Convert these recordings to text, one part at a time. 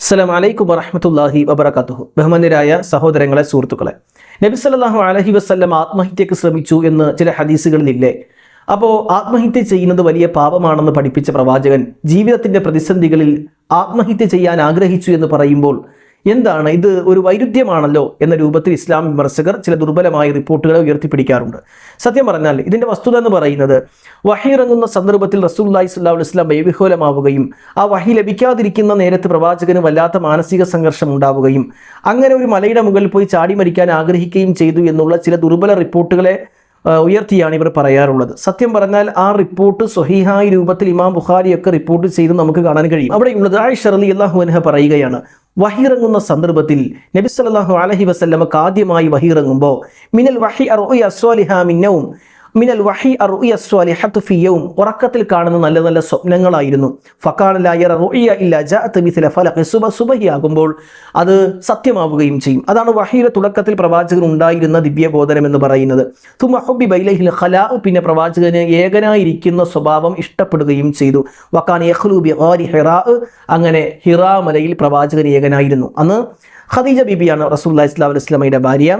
അസ്സലാം അലൈക്കും വറഹമത്തല്ലാഹി വബർക്കാത്തുഹു ബഹുമാന്യരായ സഹോദരങ്ങളെ സുഹൃത്തുക്കളെ നബി സല്ലാഹു അലഹി വസല്ലം ആത്മഹത്യക്ക് ശ്രമിച്ചു എന്ന് ചില ഹദീസുകളിലില്ലേ? അപ്പോൾ ആത്മഹത്യ ചെയ്യുന്നത് വലിയ പാപമാണെന്ന് പഠിപ്പിച്ച പ്രവാചകൻ ജീവിതത്തിന്റെ പ്രതിസന്ധികളിൽ ആത്മഹത്യ ചെയ്യാൻ ആഗ്രഹിച്ചു എന്ന് പറയുമ്പോൾ എന്താണ്? ഇത് ഒരു വൈരുദ്ധ്യമാണല്ലോ എന്ന രൂപത്തിൽ ഇസ്ലാം വിമർശകർ ചില ദുർബലമായ റിപ്പോർട്ടുകളെ ഉയർത്തിപ്പിടിക്കാറുണ്ട്. സത്യം പറഞ്ഞാൽ ഇതിന്റെ വസ്തുത എന്ന് പറയുന്നത് വഹി ഇറങ്ങുന്ന സന്ദർഭത്തിൽ റസൂല്ലായി സ്വല്ലാ ഇസ്ലാം വൈവിഹോലമാവുകയും ആ വഹി ലഭിക്കാതിരിക്കുന്ന നേരത്ത് പ്രവാചകന് വല്ലാത്ത മാനസിക സംഘർഷം ഉണ്ടാവുകയും അങ്ങനെ ഒരു മലയുടെ മുകളിൽ പോയി ചാടി മരിക്കാൻ ആഗ്രഹിക്കുകയും ചെയ്തു എന്നുള്ള ചില ദുർബല റിപ്പോർട്ടുകളെ ഉയർത്തിയാണ് ഇവർ പറയാറുള്ളത്. സത്യം പറഞ്ഞാൽ ആ റിപ്പോർട്ട് സ്വഹീഹായ രൂപത്തിൽ ഇമാം ബുഖാരിയൊക്കെ റിപ്പോർട്ട് ചെയ്ത് നമുക്ക് കാണാൻ കഴിയും. അവിടെയുള്ളത് ആയിഷ അലി അള്ളാഹു അൻഹ പറയുകയാണ് വഹിറങ്ങുന്ന സന്ദർഭത്തിൽ നബി അലൈഹി വസല്ലമക്ക് ആദ്യമായി വഹിറങ്ങുമ്പോൾ മിനൽ വഹി അസ്വാലിഹ മിന്നവും മിനൽ വഹി ഫിയവും ഉറക്കത്തിൽ കാണുന്ന നല്ല നല്ല സ്വപ്നങ്ങളായിരുന്നു. ഫക്കാനലായ റുഇയ അത് സത്യമാവുകയും ചെയ്യും. അതാണ് വഹിയുടെ തുടക്കത്തിൽ പ്രവാചകൻ ഉണ്ടായിരുന്ന ദിവ്യബോധനം എന്ന് പറയുന്നത്. പിന്നെ പ്രവാചകന് ഏകനായിരിക്കുന്ന സ്വഭാവം ഇഷ്ടപ്പെടുകയും ചെയ്തു. വക്കാൻ അങ്ങനെ ഹിറാ മലയിൽ പ്രവാചകൻ ഏകനായിരുന്നു. അന്ന് ഖദീജ ബിബിയാണ് റസൂല്ലാ ഇസ്ലാം വസ്ലമയുടെ ഭാര്യ.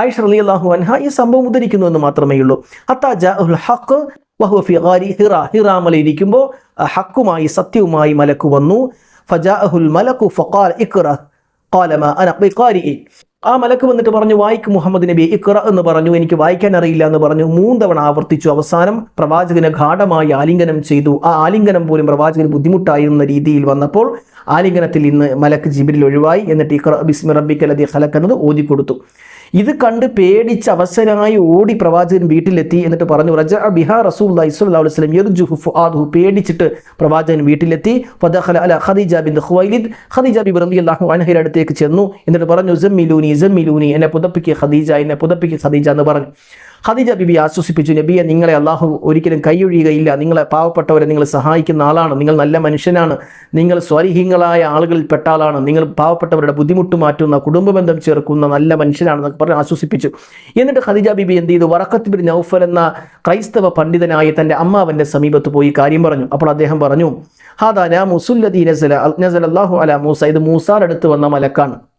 ആയിഷ അലി അള്ളാഹു അൻഹ ഈ സംഭവം ഉദ്ധരിക്കുന്നു എന്ന് മാത്രമേ ഉള്ളൂ അത്താജ ഹക്ക് ഹഖ് വഹുവ ഫി ഗാരി ഹിറ. ഹിറാ ഇരിക്കുമ്പോൾ ഹക്കുമായി സത്യവുമായി മലക്ക് വന്നു. ഫജാഅഹുൽ മലക്കു ഫഖാൽ ഇഖ്റ ഖാല മാ അന ബിഖാരിഇ. ആ മലക്ക് വന്നിട്ട് പറഞ്ഞു വായിക്ക് മുഹമ്മദ് നബി ഇക്ര എന്ന് പറഞ്ഞു. എനിക്ക് വായിക്കാൻ അറിയില്ല എന്ന് പറഞ്ഞു. മൂന്ന് തവണ ആവർത്തിച്ചു. അവസാനം പ്രവാചകനെ ഗാഠമായി ആലിംഗനം ചെയ്തു. ആ ആലിംഗനം പോലും പ്രവാചകന് ബുദ്ധിമുട്ടായിരുന്ന രീതിയിൽ വന്നപ്പോൾ ആലിംഗനത്തിൽ ഇന്ന് മലക്ക് ജിബിരിൽ ഒഴിവായി. എന്നിട്ട് ഇക്ര ബിസ്മി റബ്ബിക്കലതി അതി ഖലഖ് എന്നത് ഓതി കൊടുത്തു ഇത് കണ്ട് പേടിച്ച് അവസരമായി ഓടി പ്രവാചകൻ വീട്ടിലെത്തി എന്നിട്ട് പറഞ്ഞു റജ ബിഹാ റസൂൽ വസല്ലം യർജുഹു പേടിച്ചിട്ട് പ്രവാചകൻ വീട്ടിലെത്തി. ഫദഖല അല ഖദീജ ഖുവൈലിദ്. ഖദീജ അടുത്തേക്ക് ചെന്നു എന്നിട്ട് പറഞ്ഞു ജമ്മിലൂനി ജമ്മിലൂനി എന്നെ പുതപ്പിക്കുക ഖദീജ എന്നെ പുതപ്പിക്കുക ഖദീജ എന്ന് പറഞ്ഞു. ഖദീജ ബിബി ആശ്വസിപ്പിച്ചു നബിയെ നിങ്ങളെ അള്ളാഹു ഒരിക്കലും കൈയൊഴിയുകയില്ല. നിങ്ങളെ പാവപ്പെട്ടവരെ നിങ്ങൾ സഹായിക്കുന്ന ആളാണ്. നിങ്ങൾ നല്ല മനുഷ്യനാണ്. നിങ്ങൾ സ്വരിഹീങ്ങളായ ആളുകളിൽ പെട്ട ആളാണ്. നിങ്ങൾ പാവപ്പെട്ടവരുടെ ബുദ്ധിമുട്ട് മാറ്റുന്ന കുടുംബ ബന്ധം ചേർക്കുന്ന നല്ല മനുഷ്യനാണെന്നൊക്കെ പറഞ്ഞ് ആശ്വസിപ്പിച്ചു. എന്നിട്ട് ഖദീജ ബിബി എന്ത് ചെയ്തു? വറക്കത്ത് ബിൻ നൌഫൽ എന്ന ക്രൈസ്തവ പണ്ഡിതനായ തന്റെ അമ്മാവന്റെ സമീപത്ത് പോയി കാര്യം പറഞ്ഞു. അപ്പോൾ അദ്ദേഹം പറഞ്ഞു ഹാദാ നാ മുസുല്ലദീ നസല നസല അല അലാ മൂസ. ഇത് മൂസാർ അടുത്ത് വന്ന മലക്കാണ്.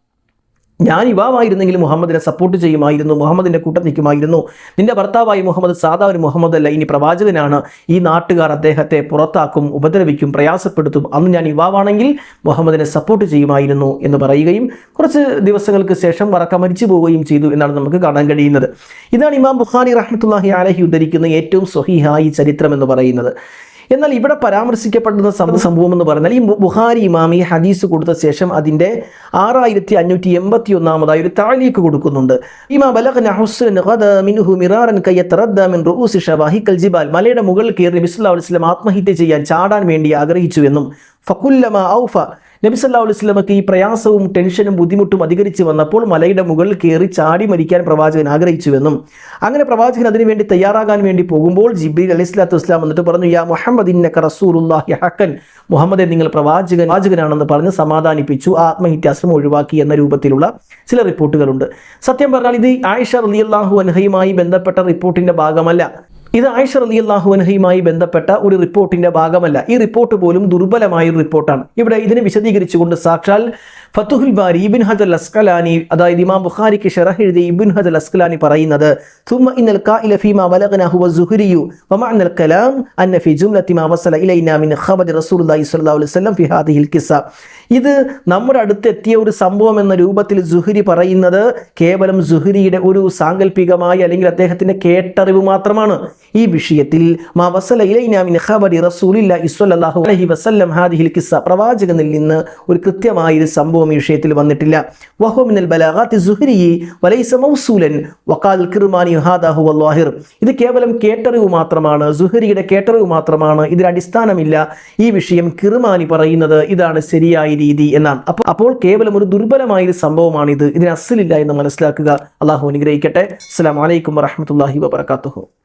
ഞാൻ യുവാവായിരുന്നെങ്കിൽ മുഹമ്മദിനെ സപ്പോർട്ട് ചെയ്യുമായിരുന്നു മുഹമ്മദിന്റെ കൂട്ടം നിൽക്കുമായിരുന്നു. നിന്റെ ഭർത്താവായി മുഹമ്മദ് സാധാ ഒരു മുഹമ്മദ് അല്ല ഇനി പ്രവാചകനാണ്. ഈ നാട്ടുകാർ അദ്ദേഹത്തെ പുറത്താക്കും ഉപദ്രവിക്കും പ്രയാസപ്പെടുത്തും. അന്ന് ഞാൻ യുവാവാണെങ്കിൽ മുഹമ്മദിനെ സപ്പോർട്ട് ചെയ്യുമായിരുന്നു എന്ന് പറയുകയും കുറച്ച് ദിവസങ്ങൾക്ക് ശേഷം വറക്ക മരിച്ചു പോവുകയും ചെയ്തു എന്നാണ് നമുക്ക് കാണാൻ കഴിയുന്നത്. ഇതാണ് ഇമാം ബുഖാരി റഹ്മത്തുല്ലാഹി അലഹി ഉദ്ധരിക്കുന്ന ഏറ്റവും സ്വഹിഹായി ചരിത്രം എന്ന് പറയുന്നത്. എന്നാൽ ഇവിടെ പരാമർശിക്കപ്പെടുന്ന സംഭവം എന്ന് പറഞ്ഞാൽ ഈ ബുഹാരി ഇമാം ഈ ഹദീസ് കൊടുത്ത ശേഷം അതിന്റെ ആറായിരത്തി അഞ്ഞൂറ്റി എൺപത്തി ഒന്നാമതായി ഒരു താഴേക്ക് കൊടുക്കുന്നുണ്ട് മലയുടെ മുകളിൽ കയറി അലൈഹി വസല്ലം ആത്മഹത്യ ചെയ്യാൻ ചാടാൻ വേണ്ടി ആഗ്രഹിച്ചു എന്നും ഫകുല്ലമ ഔഫ. നബി സല്ലല്ലാഹു അലൈഹി വസല്ലമക്ക് ഈ പ്രയാസവും ടെൻഷനും ബുദ്ധിമുട്ടും അധികരിച്ച് വന്നപ്പോൾ മലയുടെ മുകളിൽ കയറി ചാടി മരിക്കാൻ പ്രവാചകൻ ആഗ്രഹിച്ചുവെന്നും അങ്ങനെ പ്രവാചകൻ അതിനുവേണ്ടി തയ്യാറാകാൻ വേണ്ടി പോകുമ്പോൾ ജിബ്രീൽ അലൈഹി സ്വലാത്തു വസ്ലാം വന്നിട്ട് പറഞ്ഞു യാ മുഹമ്മദ് ഇന്നക റസൂലുള്ളാഹി ഹക്കൻ മുഹമ്മദെ നിങ്ങൾ പ്രവാചകൻ പ്രവാചകനാണെന്ന് പറഞ്ഞ് സമാധാനിപ്പിച്ചു ആത്മഹിത്യാസം ഒഴിവാക്കി എന്ന രൂപത്തിലുള്ള ചില റിപ്പോർട്ടുകളുണ്ട്. സത്യം പറഞ്ഞാൽ ഇത് ആയിഷ റളിയല്ലാഹു അൻഹയുമായി ബന്ധപ്പെട്ട റിപ്പോർട്ടിന്റെ ഭാഗമല്ല. ഇത് ആയിഷ റലി അള്ളാഹു അൻഹയുമായി ബന്ധപ്പെട്ട ഒരു റിപ്പോർട്ടിന്റെ ഭാഗമല്ല ഈ റിപ്പോർട്ട് പോലും ദുർബലമായ ഒരു റിപ്പോർട്ടാണ് ഇവിടെ ഇതിനെ വിശദീകരിച്ചുകൊണ്ട് സാക്ഷാൽ ഫത്തുഹുൽ ബാരി ഇബിൻ ഹജൽ അസ്കലാനി അതായത് ഇമാം ബുഖാരിക്ക് ഷറഹ് എഴുതിയ ഇബിൻ ഹജൽ അസ്കലാനി പറയുന്നത് ثم إن القائل فيما بلغنا هو الزهري ومعنى الكلام أن في جملة ما وصل إلينا من خبر رسول الله صلى الله عليه وسلم في هذه القصة ഇത് നമ്മുടെ അടുത്തെത്തിയ ഒരു സംഭവം എന്ന രൂപത്തിൽ സുഹരി പറയുന്നത് കേവലം സുഹരിയുടെ ഒരു സാങ്കല്പികമായ അല്ലെങ്കിൽ അദ്ദേഹത്തിന്റെ കേട്ടറിവ് മാത്രമാണ് ഈ വിഷയത്തിൽ മാ വസല ഖബരി വസല്ലം ഹാദിഹിൽ പ്രവാചകനിൽ നിന്ന് ഒരു കൃത്യമായ ഒരു സംഭവം ഈ വിഷയത്തിൽ വന്നിട്ടില്ല. വഹോമിനൽ സുഹരി വലൈസ മൗസൂലൻ വഖാൽ കിർമാനി ഇത് കേവലം കേട്ടറിവ് മാത്രമാണ് സുഹരിയുടെ കേട്ടറിവ് മാത്രമാണ്. ഇതിന് അടിസ്ഥാനമില്ല ഈ വിഷയം കിർമാനി പറയുന്നത് ഇതാണ് ശരിയായ രീതി എന്നാണ്. അപ്പോൾ അപ്പോൾ കേവലം ഒരു ദുർബലമായ ഒരു സംഭവമാണിത്. ഇതിന് അസലില്ല എന്ന് മനസ്സിലാക്കുക. അള്ളാഹു അനുഗ്രഹിക്കട്ടെ. അസ്സാം വലൈക്കും വറഹ്മത്തുള്ളാഹി വബറകാതുഹു.